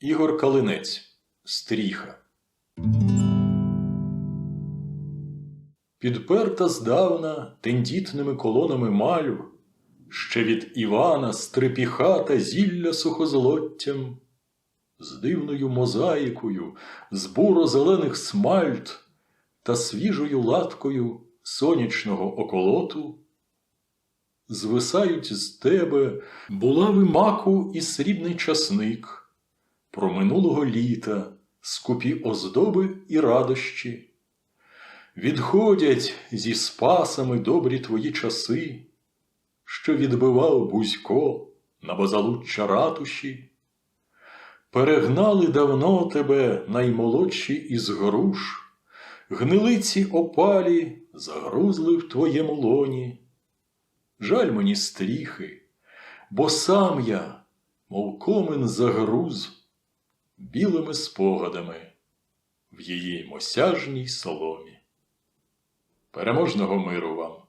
Ігор Калинець Стріха. Підперта здавна тендітними колонами малю, ще від Івана стрепіхата зілля сухозлоттям, з дивною мозаїкою, з буро-зелених смальт та свіжою латкою сонячного околоту, звисають з тебе булави маку і срібний часник, про минулого літа скупі оздоби і радощі. Відходять зі спасами добрі твої часи, що відбивав Бузько на базалуччя ратуші. Перегнали давно тебе наймолодші із груш, гнилиці опалі загрузли в твоєму лоні. Жаль мені стріхи, бо сам я, мов комен загруз, білими спогадами в її мосяжній соломі. Переможного миру вам!